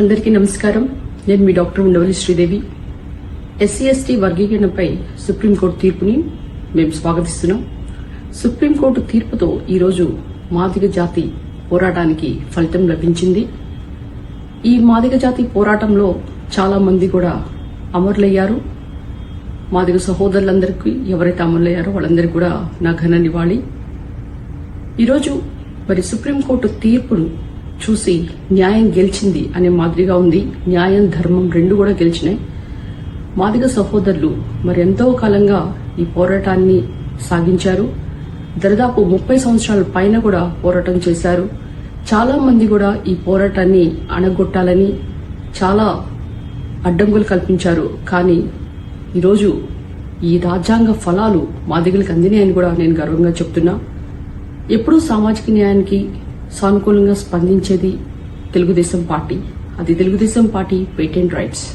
అందరికీ నమస్కారం. నేను మీ doctor Undavalli Sridevi. SC ST వర్గీకరణపై supreme court తీర్పుని మేము స్వాగతిస్తున్నాం. సుప్రీంకోర్టు తీర్పుతో ఈరోజు మాదిగ జాతి పోరాటానికి ఫలితం లభించింది. ఈ మాదిగ జాతి పోరాటంలో చాలా మంది కూడా అమరులయ్యారు. మాదిగ సహోదరులందరికీ ఎవరైతే అమరులయ్యారో వాళ్ళందరికీ కూడా నా ఘన నివాళి. ఈరోజు మరి సుప్రీంకోర్టు తీర్పును చూసి న్యాయం గెలిచింది అనే మాదిరిగా ఉంది. న్యాయం ధర్మం రెండు కూడా గెలిచినాయి. మాదిగ సహోదరులు మరి ఎంతో కాలంగా ఈ పోరాటాన్ని సాగించారు. దరిదాపు ముప్పై సంవత్సరాల పైన కూడా పోరాటం చేశారు. చాలా మంది కూడా ఈ పోరాటాన్ని అణగొట్టాలని చాలా అడ్డంకులు కల్పించారు. కానీ ఈరోజు ఈ రాజ్యాంగ ఫలాలు మాదిగలకు అందినాయని కూడా నేను గర్వంగా చెప్తున్నా. ఎప్పుడూ సామాజిక న్యాయానికి సానుకూలంగా స్పందించేది తెలుగుదేశం పార్టీ. అది తెలుగుదేశం పార్టీ పేటెంట్ రైట్స్.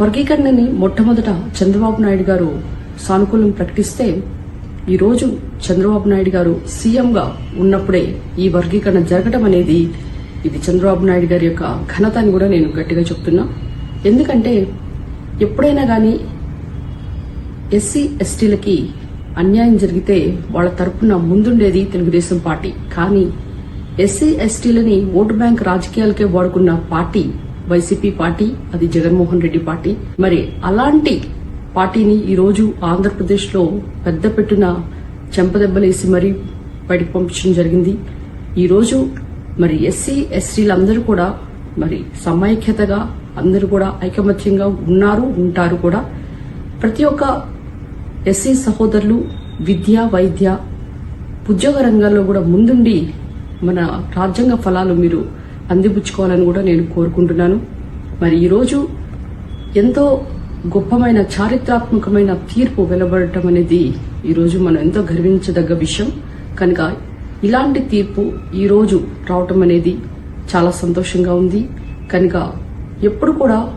వర్గీకరణని మొట్టమొదట చంద్రబాబు నాయుడు గారు సానుకూలం ప్రకటిస్తే ఈరోజు చంద్రబాబు నాయుడు గారు సీఎంగా ఉన్నప్పుడే ఈ వర్గీకరణ జరగడం అనేది ఇది చంద్రబాబు నాయుడు గారి యొక్క ఘనత అని కూడా నేను గట్టిగా చెప్తున్నా. ఎందుకంటే ఎప్పుడైనా కానీ ఎస్సీ ఎస్టీలకి అన్యాయం జరిగితే వాళ్ళ తరపున ముందుండేది తెలుగుదేశం పార్టీ. కానీ ఎస్సీ ఎస్టీలని ఓటు బ్యాంక్ రాజకీయాలకే వాడుకున్న పార్టీ వైసీపీ పార్టీ అది జగన్మోహన్ రెడ్డి పార్టీ. మరి అలాంటి పార్టీని ఈరోజు ఆంధ్రప్రదేశ్లో పెద్ద పెట్టున చెంపదెబ్బలేసి మరీ బయటకు పంపించడం జరిగింది. ఈరోజు మరి ఎస్సీ ఎస్టీలందరూ కూడా మరి సమైక్యతగా అందరూ కూడా ఐకమత్యంగా ఉన్నారు ఉంటారు కూడా. ప్రతి ఒక్క ఎస్సీ సహోదరులు విద్య వైద్య ఉద్యోగ రంగాల్లో కూడా ముందుండి మన రాజ్యాంగ ఫలాలు మీరు అందిపుచ్చుకోవాలని కూడా నేను కోరుకుంటున్నాను. మరి ఈరోజు ఎంతో గొప్పమైన చారిత్రాత్మకమైన తీర్పు వెలువడటం అనేది ఈరోజు మనం ఎంతో గర్వించదగ్గ విషయం. కనుక ఇలాంటి తీర్పు ఈరోజు రావటం అనేది చాలా సంతోషంగా ఉంది. కనుక ఎప్పుడు కూడా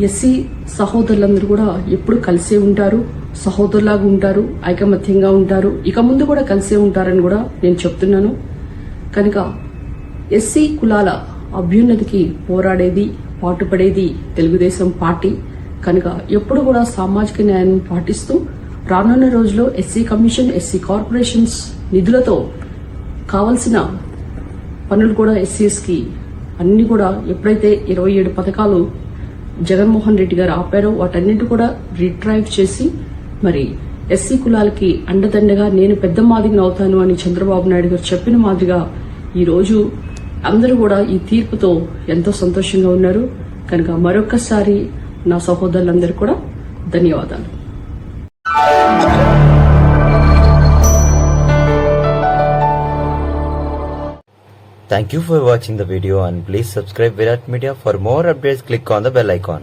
ఎస్సీ సహోదరులందరూ కూడా ఎప్పుడు కలిసే ఉంటారు. సహోదరులాగా ఉంటారు ఐకమత్యంగా ఉంటారు. ఇక ముందు కూడా కలిసే ఉంటారని కూడా నేను చెప్తున్నాను. కనుక ఎస్సీ కులాల అభ్యున్నతికి పోరాడేది పాటుపడేది తెలుగుదేశం పార్టీ. కనుక ఎప్పుడు కూడా సామాజిక న్యాయాన్ని పాటిస్తూ రానున్న రోజుల్లో ఎస్సీ కమిషన్ ఎస్సీ కార్పొరేషన్స్ నిధులతో కావలసిన పనులు కూడా ఎస్సీఎస్కి అన్ని కూడా ఎప్పుడైతే ఇరవై ఏడు పథకాలు జగన్మోహన్ రెడ్డి గారు ఆపారో వాటన్నిటి కూడా రిట్రైవ్ చేసి మరి ఎస్సీ కులాలకి అండదండగా నేను పెద్ద మాదిరిని అవుతాను అని చంద్రబాబు నాయుడు గారు చెప్పిన మాదిరిగా ఈ రోజు అందరూ కూడా ఈ తీర్పుతో ఎంతో సంతోషంగా ఉన్నారు. కనుక మరొక్కసారి నా సహోదరులందరూ కూడా ధన్యవాదాలు. Thank you for watching the video and please subscribe Virat Media for more updates. Click on the bell icon.